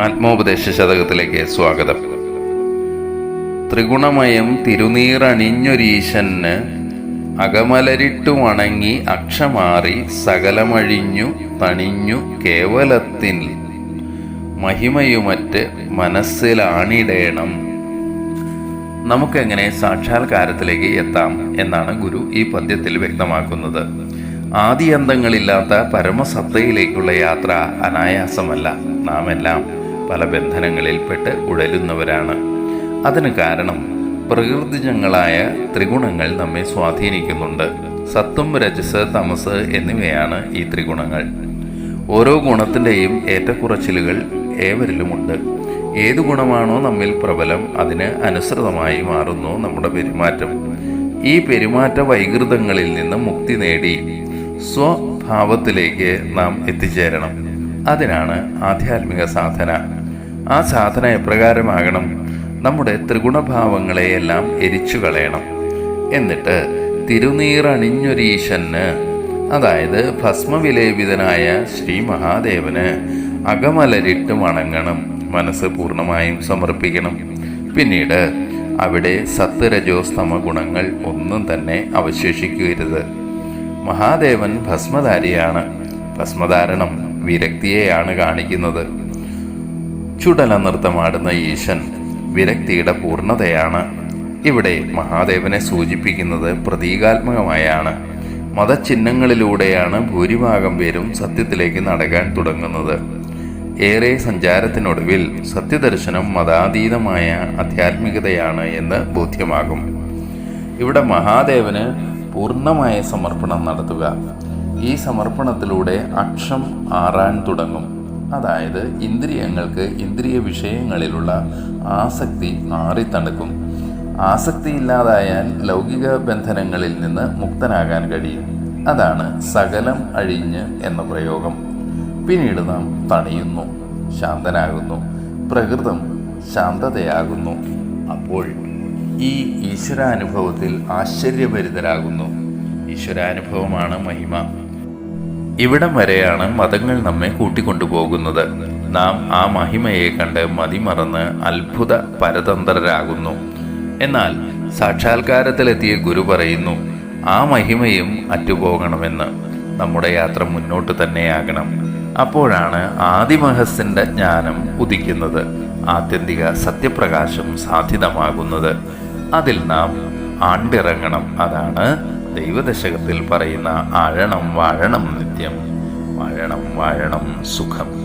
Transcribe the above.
ആത്മോപദേശ ശതകത്തിലേക്ക് സ്വാഗതം. ത്രിഗുണമയം തിരുനീറണിഞ്ഞൊരീശന് അകമലരിട്ടു വണങ്ങി അക്ഷമാറി സകലമഴിഞ്ഞു തണിഞ്ഞു കേവലത്തിൽ മഹിമയുമറ്റ് മനസ്സിലാണിടേണം. നമുക്കെങ്ങനെ സാക്ഷാത്കാരത്തിലേക്ക് എത്താം എന്നാണ് ഗുരു ഈ പദ്യത്തിൽ വ്യക്തമാക്കുന്നത്. ആദിയന്തങ്ങളില്ലാത്ത പരമസത്തയിലേക്കുള്ള യാത്ര അനായാസമല്ല. നാം എല്ലാം പല ബന്ധനങ്ങളിൽപ്പെട്ട് ഉഴലുന്നവരാണ്. അതിന് കാരണം പ്രകൃതിജങ്ങളായ ത്രിഗുണങ്ങൾ നമ്മെ സ്വാധീനിക്കുന്നുണ്ട്. സത്വം രജസ് തമസ് എന്നിവയാണ് ഈ ത്രിഗുണങ്ങൾ. ഓരോ ഗുണത്തിന്റെയും ഏറ്റക്കുറച്ചിലുകൾ ഏവരിലുമുണ്ട്. ഏത് ഗുണമാണോ നമ്മിൽ പ്രബലം അതിന് അനുസൃതമായി മാറുന്നു നമ്മുടെ പെരുമാറ്റം. ഈ പെരുമാറ്റ വൈകൃതങ്ങളിൽ നിന്ന് മുക്തി നേടി സ്വഭാവത്തിലേക്ക് നാം എത്തിച്ചേരണം. അതിനാണ് ആധ്യാത്മിക സാധന. ആ സാധന എപ്രകാരമാകണം? നമ്മുടെ ത്രിഗുണഭാവങ്ങളെയെല്ലാം എരിച്ചു കളയണം എന്നിട്ട് തിരുനീറണിഞ്ഞൊരീശന് അതായത് ഭസ്മവിലേപിതനായ ശ്രീ മഹാദേവന് അകമലരിട്ട് വണങ്ങണം. മനസ്സ് പൂർണമായും സമർപ്പിക്കണം. പിന്നീട് അവിടെ സത്വരജോസ്തമ ഗുണങ്ങൾ ഒന്നും തന്നെ അവശേഷിക്കരുത്. മഹാദേവൻ ഭസ്മധാരിയാണ്. ഭസ്മധാരണം വിരക്തിയെയാണ് കാണിക്കുന്നത്. ചുടല നൃത്തമാടുന്ന ഈശൻ വിരക്തിയുടെ പൂർണതയാണ്. ഇവിടെ മഹാദേവനെ സൂചിപ്പിക്കുന്നത് പ്രതീകാത്മകമായാണ്. മതചിഹ്നങ്ങളിലൂടെയാണ് ഭൂരിഭാഗം പേരും സത്യത്തിലേക്ക് നടക്കാൻ തുടങ്ങുന്നത്. ഏറെ സഞ്ചാരത്തിനൊടുവിൽ സത്യദർശനം മതാതീതമായ ആധ്യാത്മികതയാണ് എന്ന് ബോധ്യമാകും. ഇവിടെ മഹാദേവന് പൂർണമായ സമർപ്പണം നടത്തുക. ഈ സമർപ്പണത്തിലൂടെ അക്ഷം ആറാൻ തുടങ്ങും. അതായത് ഇന്ദ്രിയങ്ങൾക്ക് ഇന്ദ്രിയ വിഷയങ്ങളിലുള്ള ആസക്തി ആറിത്തണുക്കും ആസക്തി ഇല്ലാതായാൽ ലൗകിക ബന്ധനങ്ങളിൽ നിന്ന് മുക്തനാകാൻ കഴിയും. അതാണ് സകലം അഴിഞ്ഞ് എന്ന പ്രയോഗം. പിന്നീട് നാം തണിയുന്നു ശാന്തനാകുന്നു പ്രകൃതം ശാന്തതയാകുന്നു. അപ്പോൾ ഈ ഈശ്വരാനുഭവത്തിൽ ആശ്ചര്യഭരിതരാകുന്നു. ഈശ്വരാനുഭവമാണ് മഹിമ. ഇവിടം വരെയാണ് മതങ്ങൾ നമ്മെ കൂട്ടിക്കൊണ്ടുപോകുന്നത്. നാം ആ മഹിമയെ കണ്ട് മതിമറന്ന് അത്ഭുത പരതന്ത്രരാകുന്നു. എന്നാൽ സാക്ഷാത്കാരത്തിലെത്തിയ ഗുരു പറയുന്നു ആ മഹിമയും അറ്റുപോകണമെന്ന്. നമ്മുടെ യാത്ര മുന്നോട്ട് തന്നെയാകണം. അപ്പോഴാണ് ആദിമഹസിന്റെ ജ്ഞാനം ഉദിക്കുന്നത്. ആത്യന്തിക സത്യപ്രകാശം സാധ്യതമാകുന്നത് അതിൽ നാം ആണ്ടിറങ്ങണം. അതാണ് ദൈവദശകത്തിൽ പറയുന്ന ആഴണം വാഴണം നിത്യം. വാഴണം വാഴണം സുഖം.